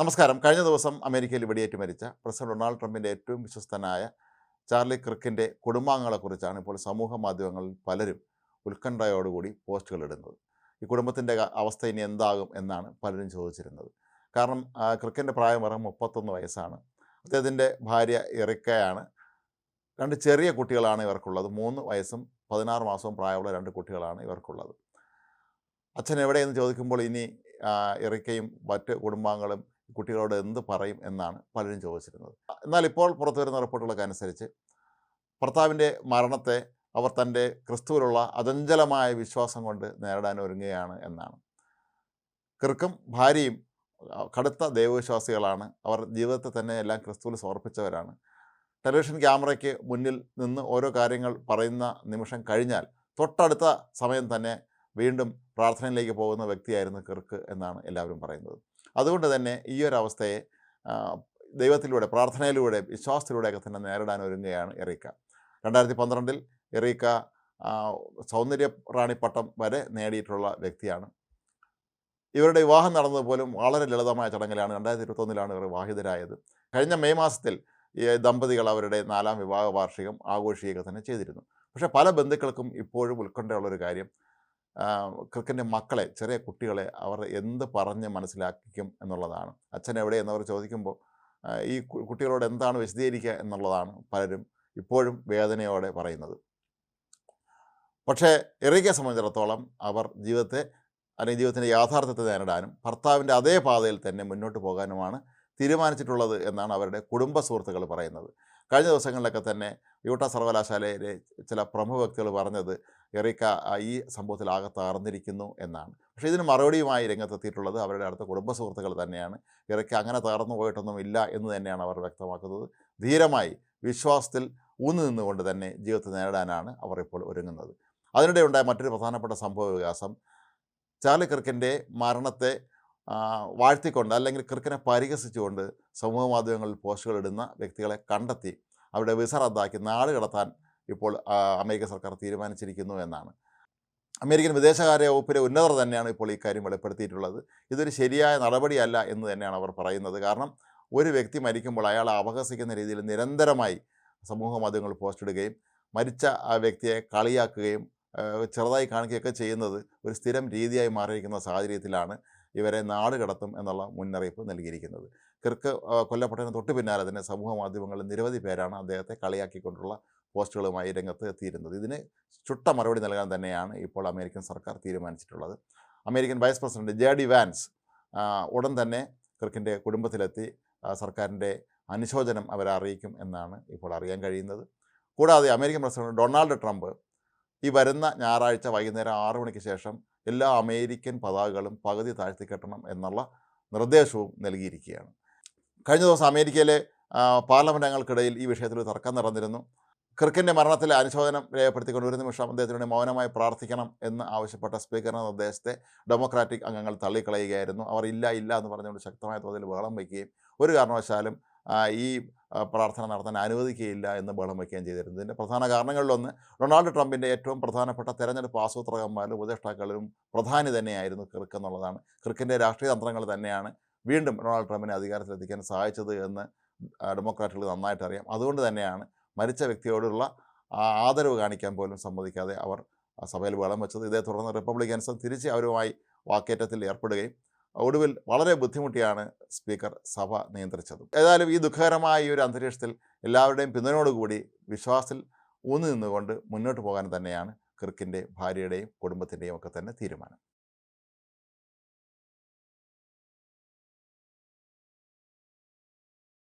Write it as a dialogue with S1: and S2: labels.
S1: നമസ്കാരം. കഴിഞ്ഞ ദിവസം അമേരിക്കയിൽ വെടിയേറ്റ് മരിച്ച പ്രസിഡന്റ് ഡൊണാൾഡ് ട്രംപിന്റെ ഏറ്റവും വിശ്വസ്തനായ ചാർലി ക്രിക്കിന്റെ കുടുംബാംഗങ്ങളെക്കുറിച്ചാണ് ഇപ്പോൾ സമൂഹ മാധ്യമങ്ങളിൽ പലരും ഉത്കണ്ഠയോടുകൂടി പോസ്റ്റുകൾ ഇടുന്നത്. ഈ കുടുംബത്തിന്റെ അവസ്ഥ ഇനി എന്താകും എന്നാണ് പലരും ചോദിച്ചിരുന്നത്. കാരണം ക്രിക്കിന്റെ പ്രായം വെറും മുപ്പത്തൊന്ന് വയസ്സാണ്. അദ്ദേഹത്തിന്റെ ഭാര്യ എറിക്കയാണ്. രണ്ട് ചെറിയ കുട്ടികളാണ് ഇവർക്കുള്ളത്. മൂന്ന് വയസ്സും പതിനാറ് മാസവും പ്രായമുള്ള രണ്ട് കുട്ടികളാണ് ഇവർക്കുള്ളത്. അച്ഛൻ എവിടെയെന്ന് ചോദിക്കുമ്പോൾ ഇനി ഇറക്കയും മറ്റ് കുടുംബാംഗങ്ങളും കുട്ടികളോട് എന്ത് പറയും എന്നാണ് പലരും ചോദിച്ചിരുന്നത്. എന്നാൽ ഇപ്പോൾ പുറത്തു വരുന്ന റിപ്പോർട്ടുകളൊക്കെ അനുസരിച്ച് ഭർത്താവിന്റെ മരണത്തെ അവർ തന്റെ ക്രിസ്തുവിലുള്ള അചഞ്ചലമായ വിശ്വാസം കൊണ്ട് നേരിടാൻ ഒരുങ്ങുകയാണ് എന്നാണ്. കിർക്കും ഭാര്യയും കടുത്ത ദൈവവിശ്വാസികളാണ്. അവർ ജീവിതത്തെ തന്നെ എല്ലാം ക്രിസ്തുവിൽ സമർപ്പിച്ചവരാണ്. ടെലിവിഷൻ ക്യാമറയ്ക്ക് മുന്നിൽ നിന്ന് ഓരോ കാര്യങ്ങൾ പറയുന്ന നിമിഷം കഴിഞ്ഞാൽ തൊട്ടടുത്ത സമയം തന്നെ വീണ്ടും പ്രാർത്ഥനയിലേക്ക് പോകുന്ന വ്യക്തിയായിരുന്നു കിർക്ക് എന്നാണ് എല്ലാവരും പറയുന്നത്. അതുകൊണ്ട് തന്നെ ഈ ഒരു അവസ്ഥയെ ദൈവത്തിലൂടെ പ്രാർത്ഥനയിലൂടെ വിശ്വാസത്തിലൂടെയൊക്കെ തന്നെ നേരിടാൻ ഒരുങ്ങുകയാണ് എറീക്ക. രണ്ടായിരത്തി പന്ത്രണ്ടിൽ എറീക്ക സൗന്ദര്യ റാണിപ്പട്ടം പട്ടം വരെ നേടിയിട്ടുള്ള വ്യക്തിയാണ്. ഇവരുടെ വിവാഹം നടന്നത് പോലും വളരെ ലളിതമായ ചടങ്ങിലാണ്. രണ്ടായിരത്തി ഇരുപത്തൊന്നിലാണ് ഇവർ വിവാഹിതരായത്. കഴിഞ്ഞ മെയ് മാസത്തിൽ ഈ ദമ്പതികൾ അവരുടെ നാലാം വിവാഹ വാർഷികം ആഘോഷിക്കുക തന്നെ ചെയ്തിരുന്നു. പക്ഷേ പല ബന്ധുക്കൾക്കും ഇപ്പോഴും ഉത്കണ്ഠയുള്ളൊരു കാര്യം ക്രിക്കറ്റിന്റെ മക്കളെ ചെറിയ കുട്ടികളെ അവർ എന്ത് പറഞ്ഞ് മനസ്സിലാക്കിക്കും എന്നുള്ളതാണ്. അച്ഛൻ എവിടെ എന്നവർ ചോദിക്കുമ്പോൾ ഈ കുട്ടികളോട് എന്താണ് വിശദീകരിക്കുക എന്നുള്ളതാണ് പലരും ഇപ്പോഴും വേദനയോടെ പറയുന്നത്. പക്ഷേ എറിക്കയെ സംബന്ധിച്ചിടത്തോളം അവർ ജീവിതത്തെ അല്ലെങ്കിൽ ജീവിതത്തിന്റെ യാഥാർത്ഥ്യത്തെ നേരിടാനും ഭർത്താവിന്റെ അതേ പാതയിൽ തന്നെ മുന്നോട്ട് പോകാനുമാണ് തീരുമാനിച്ചിട്ടുള്ളത് എന്നാണ് അവരുടെ കുടുംബ സുഹൃത്തുക്കൾ പറയുന്നത്. കഴിഞ്ഞ ദിവസങ്ങളിലൊക്കെ തന്നെ യൂട്ട സർവകലാശാലയിലെ ചില പ്രമുഖ വ്യക്തികൾ പറഞ്ഞത് എറിക്ക ഈ സംഭവത്തിൽ ആകെ തകർന്നിരിക്കുന്നു എന്നാണ്. പക്ഷേ ഇതിന് മറുപടിയുമായി രംഗത്തെത്തിയിട്ടുള്ളത് അവരുടെ അടുത്ത കുടുംബ സുഹൃത്തുക്കൾ തന്നെയാണ്. ഇറക്കി അങ്ങനെ തകർന്നു പോയിട്ടൊന്നും ഇല്ല എന്ന് തന്നെയാണ് അവർ വ്യക്തമാക്കുന്നത്. ധീരമായി വിശ്വാസത്തിൽ ഊന്നു നിന്നുകൊണ്ട് തന്നെ ജീവിതത്തെ നേരിടാനാണ് അവർ ഇപ്പോൾ ഒരുങ്ങുന്നത്. അതിനിടെ ഉണ്ടായ മറ്റൊരു പ്രധാനപ്പെട്ട സംഭവ വികാസം ചാർലി ക്രിക്കിന്റെ മരണത്തെ വാഴ്ത്തിക്കൊണ്ട് അല്ലെങ്കിൽ ക്രിക്കിനെ പരിഹസിച്ചുകൊണ്ട് സമൂഹ മാധ്യമങ്ങളിൽ പോസ്റ്റുകൾ ഇടുന്ന വ്യക്തികളെ കണ്ടെത്തി അവരുടെ വിസ റദ്ദാക്കി നാട് കടത്താൻ ഇപ്പോൾ അമേരിക്ക സർക്കാർ തീരുമാനിച്ചിരിക്കുന്നു എന്നാണ്. അമേരിക്കൻ വിദേശകാര്യ വകുപ്പിലെ ഉന്നതർ തന്നെയാണ് ഇപ്പോൾ ഈ കാര്യം വെളിപ്പെടുത്തിയിട്ടുള്ളത്. ഇതൊരു ശരിയായ നടപടിയല്ല എന്ന് തന്നെയാണ് അവർ പറയുന്നത്. കാരണം ഒരു വ്യക്തി മരിക്കുമ്പോൾ അയാളെ അപഹസിക്കുന്ന രീതിയിൽ നിരന്തരമായി സമൂഹ മാധ്യമങ്ങൾ പോസ്റ്റ് ഇടുകയും മരിച്ച ആ വ്യക്തിയെ കളിയാക്കുകയും ചെറുതായി കാണിക്കുകയൊക്കെ ചെയ്യുന്നത് ഒരു സ്ഥിരം രീതിയായി മാറിയിരിക്കുന്ന സാഹചര്യത്തിലാണ് ഇവരെ നാട് കടത്തും എന്നുള്ള മുന്നറിയിപ്പ് നൽകിയിരിക്കുന്നത്. കിർക്ക് കൊല്ലപ്പെട്ടതിന് തൊട്ട് പിന്നാലെ തന്നെ സമൂഹ മാധ്യമങ്ങളിൽ നിരവധി പേരാണ് അദ്ദേഹത്തെ കളിയാക്കിക്കൊണ്ടുള്ള പോസ്റ്റുകളുമായി രംഗത്ത് എത്തിയിരുന്നത്. ഇതിന് ചുട്ട മറുപടി നൽകാൻ തന്നെയാണ് ഇപ്പോൾ അമേരിക്കൻ സർക്കാർ തീരുമാനിച്ചിട്ടുള്ളത്. American vice president J D Vance ഉടൻ തന്നെ ക്രിക്കിന്റെ കുടുംബത്തിലെത്തി സർക്കാരിന്റെ അനുശോചനം അവരെ അറിയിക്കും എന്നാണ് ഇപ്പോൾ അറിയാൻ കഴിയുന്നത്. കൂടാതെ അമേരിക്കൻ പ്രസിഡന്റ് ഡൊണാൾഡ് ട്രംപ് ഈ വരുന്ന ഞായറാഴ്ച വൈകുന്നേരം ആറു മണിക്ക് ശേഷം എല്ലാ അമേരിക്കൻ പതാകകളും പകുതി താഴ്ത്തിക്കെട്ടണം എന്നുള്ള നിർദ്ദേശവും നൽകിയിരിക്കുകയാണ്. കഴിഞ്ഞ ദിവസം അമേരിക്കയിലെ ആ, അംഗങ്ങൾക്കിടയിൽ ഈ വിഷയത്തിൽ തർക്കം നടന്നിരുന്നു. ക്രിക്കിന്റെ മരണത്തിൽ അനുശോചനം രേഖപ്പെടുത്തിക്കൊണ്ട് ഒരു നിമിഷം അദ്ദേഹത്തിന് മൗനമായി പ്രാർത്ഥിക്കണം എന്ന് ആവശ്യപ്പെട്ട സ്പീക്കറിന്റെ നിർദ്ദേശത്തെ ഡെമോക്രാറ്റിക് അംഗങ്ങൾ തള്ളിക്കളയുകയായിരുന്നു. അവർ ഇല്ല ഇല്ല എന്ന് പറഞ്ഞുകൊണ്ട് ശക്തമായ തോതിൽ ബഹളം വയ്ക്കുകയും ഒരു കാരണവശാലും ഈ പ്രാർത്ഥന നടത്താൻ അനുവദിക്കുകയില്ല എന്ന് ബഹളം വയ്ക്കുകയും ചെയ്തിരുന്നു. ഇതിന്റെ പ്രധാന കാരണങ്ങളിലൊന്ന് ഡൊണാൾഡ് ട്രംപിന്റെ ഏറ്റവും പ്രധാനപ്പെട്ട തെരഞ്ഞെടുപ്പ് ആസൂത്രകന്മാരും ഉപദേഷ്ടാക്കളിലും പ്രധാനി തന്നെയായിരുന്നു കിർക്ക് എന്നുള്ളതാണ്. കിർക്കിന്റെ രാഷ്ട്രീയ തന്ത്രങ്ങൾ തന്നെയാണ് വീണ്ടും ഡൊണാൾഡ് ട്രംപിനെ അധികാരത്തിലെത്തിക്കാൻ സഹായിച്ചത് എന്ന് ഡെമോക്രാറ്റുകൾ നന്നായിട്ട് അറിയാം അതുകൊണ്ട് തന്നെയാണ് മരിച്ച വ്യക്തിയോടുള്ള ആദരവ് കാണിക്കാൻ പോലും സമ്മതിക്കാതെ അവർ സഭയിൽ വേളം വെച്ചത്. ഇതേ തുടർന്ന് റിപ്പബ്ലിക്കൻസ് തിരിച്ച് അവരുമായി വാക്കേറ്റത്തിൽ ഏർപ്പെടുകയും ഒടുവിൽ വളരെ ബുദ്ധിമുട്ടിയാണ് സ്പീക്കർ സഭ നിയന്ത്രിച്ചത്. ഏതായാലും ഈ ദുഃഖകരമായ ഈ ഒരു അന്തരീക്ഷത്തിൽ എല്ലാവരുടെയും പിന്തുണയോടുകൂടി വിശ്വാസത്തിൽ ഊന്നി നിന്നുകൊണ്ട് മുന്നോട്ട് പോകാൻ തന്നെയാണ് കിർക്കിന്റെ ഭാര്യയുടെയും കുടുംബത്തിന്റെയും ഒക്കെ തന്നെ തീരുമാനം.